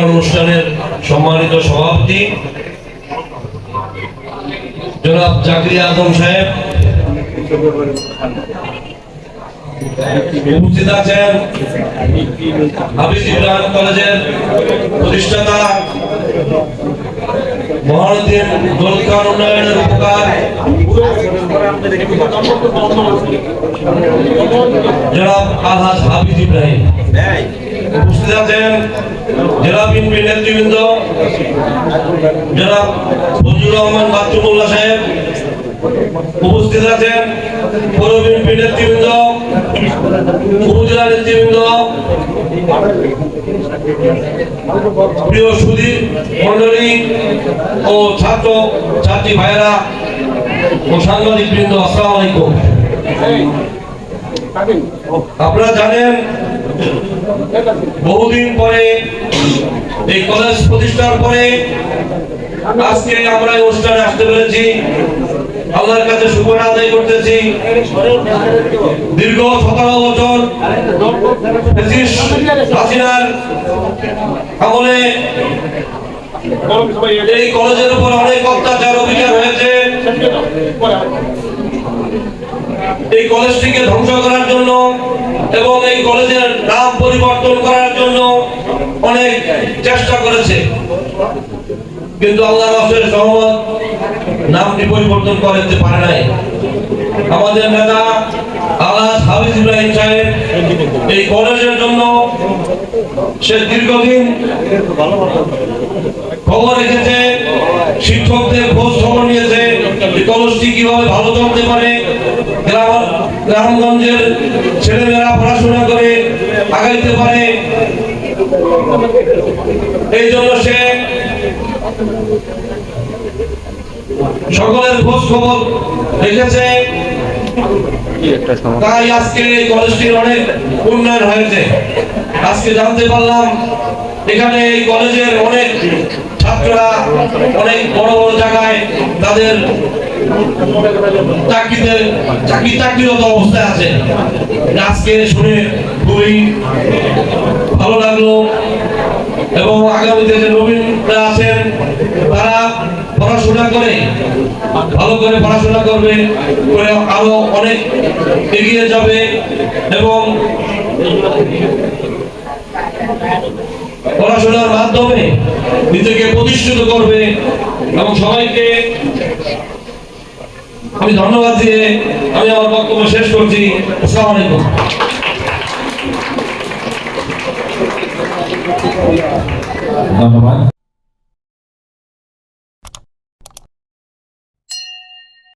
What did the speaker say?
সমাপন অনুষ্ঠানের সম্মানিত সভাপতি, জনাব জাকির আজম সাহেব, উপস্থিত আছেন কলেজের প্রতিষ্ঠাতা মহানদীর গোলকার উন্নয়নের উপকার, জনাব আলহাজ হাফিজ ইব্রাহিম। উপস্থিত আছেন জেলা বিএনপি নেতৃবৃন্দ জনাব ফজলুর রহমান বাচ্চুমুল্লাহ সাহেব উপস্থিত আছেন, পৌর বিএনপি নেতৃবৃন্দ, উপজেলা নেতৃবৃন্দ, প্রিয় সুধী মন্ডলী ও ছাত্র ছাত্রী ভাইয়েরা ও সাংবাদিক বৃন্দ আসসালামু আলাইকুম। আপনারা জানেন বহুদিন পরে, এই কলেজ প্রতিষ্ঠার পরে আজকে আমরা এই অনুষ্ঠানে আসতে পেরেছি। আল্লাহর কাছে শুকর আদায় করতেছি। দীর্ঘ সতেরো বছর হাসিনার আমলে এই কলেজের উপর অনেক অত্যাচার অভিযান হয়েছে। এই কলেজটিকে ধ্বংস করার জন্য এবং এই কলেজের নাম পরিবর্তন করার জন্য অনেক চেষ্টা করেছে। কিন্তু আল্লাহ রাসূলের সহমত নামটি পরিবর্তন করতে পারে নাই। আমাদের নেতা হাফিজ ইব্রাহিম সাহেব এই কলেজের জন্য সে দীর্ঘদিন খবর রেখেছে, শিক্ষকদের খোঁজ খবর নিয়েছে কলেজটি কীভাবে ভালো চলতে পারে। গ্রাম গ্রামগঞ্জের ছেলেমেয়েরা পড়াশোনা করে আগাইতে পারে। এই জন্য সে সকলের খোঁজ খবর রেখেছে। তাই আজকে এই কলেজটির অনেক উন্নয়ন হয়েছে। আজকে জানতে পারলাম, এখানে এই কলেজের অনেক ছাত্ররা অনেক বড় বড় জায়গায় তাদের চাকরিতে, চাকরি চাকরিরত অবস্থায় আছে। আজকে শুনে খুবই ভালো লাগল এবং আগামীতে যে নবীনরা আছেন, তারা পড়াশোনা করে, ভালো করে পড়াশোনা করবে করে আরও অনেক এগিয়ে যাবে এবং পড়াশোনার মাধ্যমে নিজেকে প্রতিষ্ঠিত করবে এবং সবাইকে আমি ধন্যবাদ দিয়ে আমি আমার বক্তব্য শেষ করছি। ধন্যবাদ।